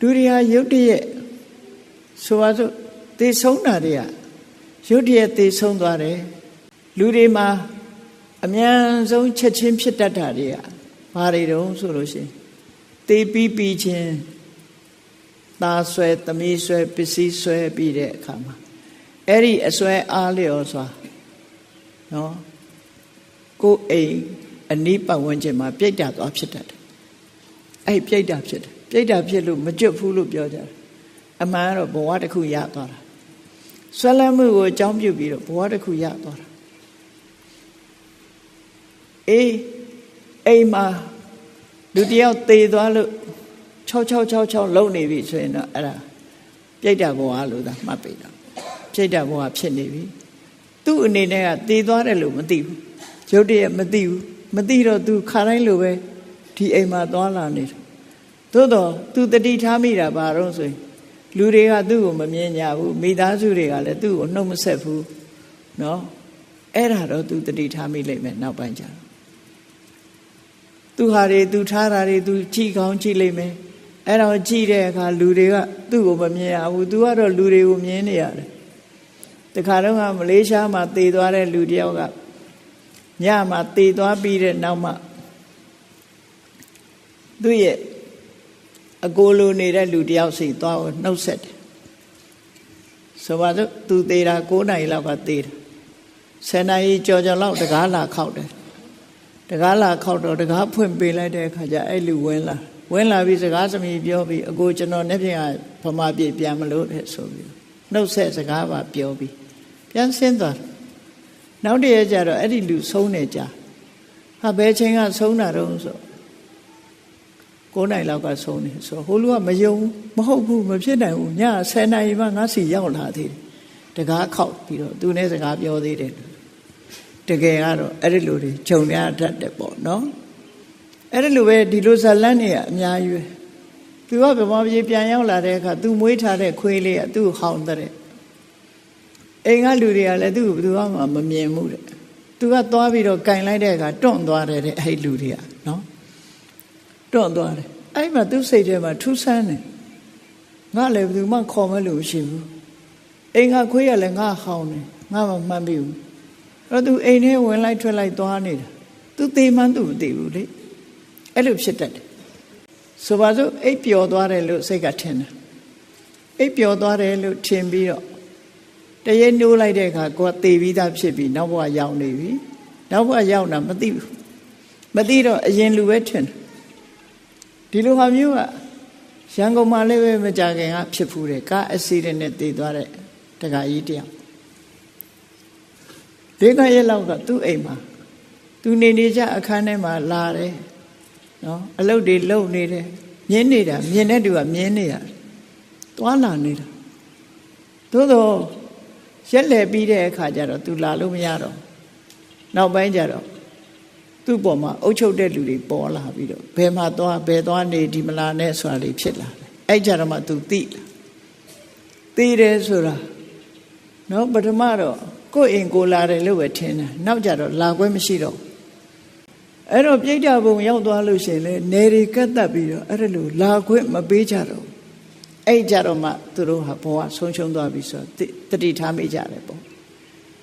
လူတွေဟာရုတ်တရက်ဆိုပါစို့သေဆုံးတာတွေကရုတ်တရက်သေဆုံးသွားတယ်လူတွေမှာအမြန်ဆုံးချက်ချင်းဖြစ်တတ်တာတွေကဘာတွေတုံးဆိုလို့ရှိရင်သေပြီးပြီးချင်းသားဆွဲသမီးဆွဲပစ္စည်းဆွဲပြီးတဲ့အခါမှာအဲ့ဒီအစွဲအားလျော်စွာနော်ကိုယ်အိမ်အနိပတ်ဝန်းကျင်မှာပြိတ္တာသွားဖြစ်တတ်တယ်အဲ့ပြိတ္တာဖြစ်တယ် ပြိတ္တာဖြစ်လို့မကြွဘူးလို့ပြောကြတယ်အမှန်ကတော့ဘဝတစ်ခုရသွားတာဆွဲလန်းမှုကိုအကြောင်းပြုပြီးတော့ဘဝတစ်ခုရသွားတာအေးအိမ်မှာလူတယောက်သေသွားလို့6666လုံနေပြီဆိုရင်တော့အဲ့ဒါပြိတ္တာဘဝလို့သာမှတ်ပြီတော့ပြိတ္တာဘဝဖြစ်နေပြီသူ့အနေနဲ့ကသေသွားတယ်လို့မသိဘူးရုတ်တရက်မသိဘူးမသိတော့သူခါတိုင်းလိုပဲဒီအိမ်မှာသွားလာနေတယ် သို့တော့သူတတိထားမိတာဘာတော့ဆိုရင်လူတွေကသူ့ကိုမမြင်ကြဘူးမိသားစုတွေကလည်းသူ့ကိုနှုတ်မဆက်ဘူးเนาะအဲ့ဒါတော့သူတတိထားမိလိမ့်မယ်နောက်ပိုင်းကျတော့သူဟာတွေသူထားတာတွေသူကြည့်ကောင်းကြည့်လိမ့်မယ်အဲ့တော့ကြည့်တဲ့အခါလူတွေကသူ့ကိုမမြင်ရဘူးသူကတော့လူတွေကိုမြင်နေရတယ်တခါတော့ကမလေးရှားမှာတည်သွားတဲ့လူတယောက်ကညမှာတည်သွားပြီးတဲ့နောက်မှသူ့ရဲ့ အကိုလိုနေတဲ့လူတယောက်စီသွားကိုနှုတ်ဆက်တယ်ဆိုပါစို့သူသေးတာ9နိုင်လောက်ကသေးတယ်10နိုင်ကြော်ကြော်လောက်တကားလာခောက်တယ်တကားလာခောက်တော့တကားဖွင့်ပေးလိုက်တဲ့အခါကျအဲ့လူဝင်လာဝင်လာပြီးစကားသမီးပြောပြီးအကိုကျွန်တော်နေ့ပြင်ကဗမာပြည်ပြန်မလို့တဲ့ဆိုပြီးနှုတ်ဆက်စကားပါပြောပြီးပြန်ဆင်းသွားနောက်တည့်ရကျတော့အဲ့ဒီလူဆုံးနေကြဟာဘယ်ချိန်ကဆုံးတာတော့ဆို 9နိုင်လောက်ကဆုံးနေဆိုဟိုလူကမယုံမဟုတ်ဘူးမဖြစ်နိုင်ဘူးည10နိုင်မှငါစီရောက်လာသေးတယ်တကားခောက်ပြီးတော့သူနဲ့စကားပြောသေးတယ်တကယ်ကတော့အဲ့ဒီလိုတွေခြုံရတတ်တယ်ပေါ့နော်အဲ့ဒီလိုပဲဒီလိုဇလန်းတွေကအများကြီးပဲသူကဗမာပြည်ပြန်ရောက်လာတဲ့အခါသူမွေးထားတဲ့ခွေးလေးကသူ့ဟောင်းတဲ့အိမ်ကလူတွေကလည်းသူ့ကိုဘယ်သူမှမမြင်ဘူးတဲ့သူကသွားပြီးတော့ကင်လိုက်တဲ့အခါတွန့်သွားတယ်တဲ့အဲ့လူတွေကနော် တွန့်သွားတယ်အဲ့မှာသူ့စိတ်ထဲမှာထူးဆန်းတယ်ငါလည်းဘယ်သူမှခေါ်မလို့ရှိဘူးအိမ်ကခွေးရလည်းငါဟောင်းတယ်ငါမှမှတ်မိဘူးအဲ့တော့သူအိမ်ထဲဝင်လိုက်ထွက်လိုက်သွားနေတာသူသေမှန်းသူမသိဘူးလေအဲ့လိုဖြစ်တတ်တယ်ဆိုပါစို့အိပ်ပျော်သွားတယ်လို့စိတ်ကထင်တယ်အိပ်ပျော်သွားတယ်လို့ထင်ပြီးတော့တရေနိုးလိုက်တဲ့အခါကိုယ်သေပြီးသားဖြစ်ပြီးနောက်ဘဝရောက်နေပြီနောက်ဘဝရောက်တာမသိဘူးမသိတော့အရင်လူပဲထင်တယ် ဒီလိုဟာမျိုးကရန်ကုန်မှာလည်းပဲမကြခင်ကဖြစ်ဖူးတယ်ကားအက်ဆီဒင့်နဲ့သေသွားတဲ့တခါကြီးတယောက်ဒီကရက်လောက်ကသူ့အိမ်မှာသူနေနေကြအခန်းထဲမှာလာတယ်နော်အလုပ်တွေလုပ်နေတယ်မြင်နေတာမြင်တဲ့သူကမြင်နေရတယ်သွားလာနေတာသို့တော့ရက်လဲပြီးတဲ့အခါကျတော့သူလာလို့မရတော့နောက်ပိုင်းကျတော့ သူ့ပေါ်မှာအုပ်ချုပ်တဲ့လူတွေပေါ်လာပြီးတော့ဘယ်မှာသွားဘယ်သွားနေဒီမလာနဲ့ဆိုတာလေးဖြစ်လာတယ်အဲ့ကြတော့မှသူသိလာသိတယ်ဆိုတာနော်ပထမတော့ကိုယ့်အိမ်ကိုလာတယ်လို့ပဲထင်တယ်နောက်ကြတော့လာခွင့်မရှိတော့အဲ့တော့ပြိဋ္ဌာဘုံရောက်သွားလို့ရှိရင်လေနေတွေကတ်တက်ပြီးတော့အဲ့ဒါလို့လာခွင့်မပေးကြတော့အဲ့ကြတော့မှသူတို့ဟာဘဝဆုံးရှုံးသွားပြီဆိုတော့တတိထားမိကြတယ်ပေါ့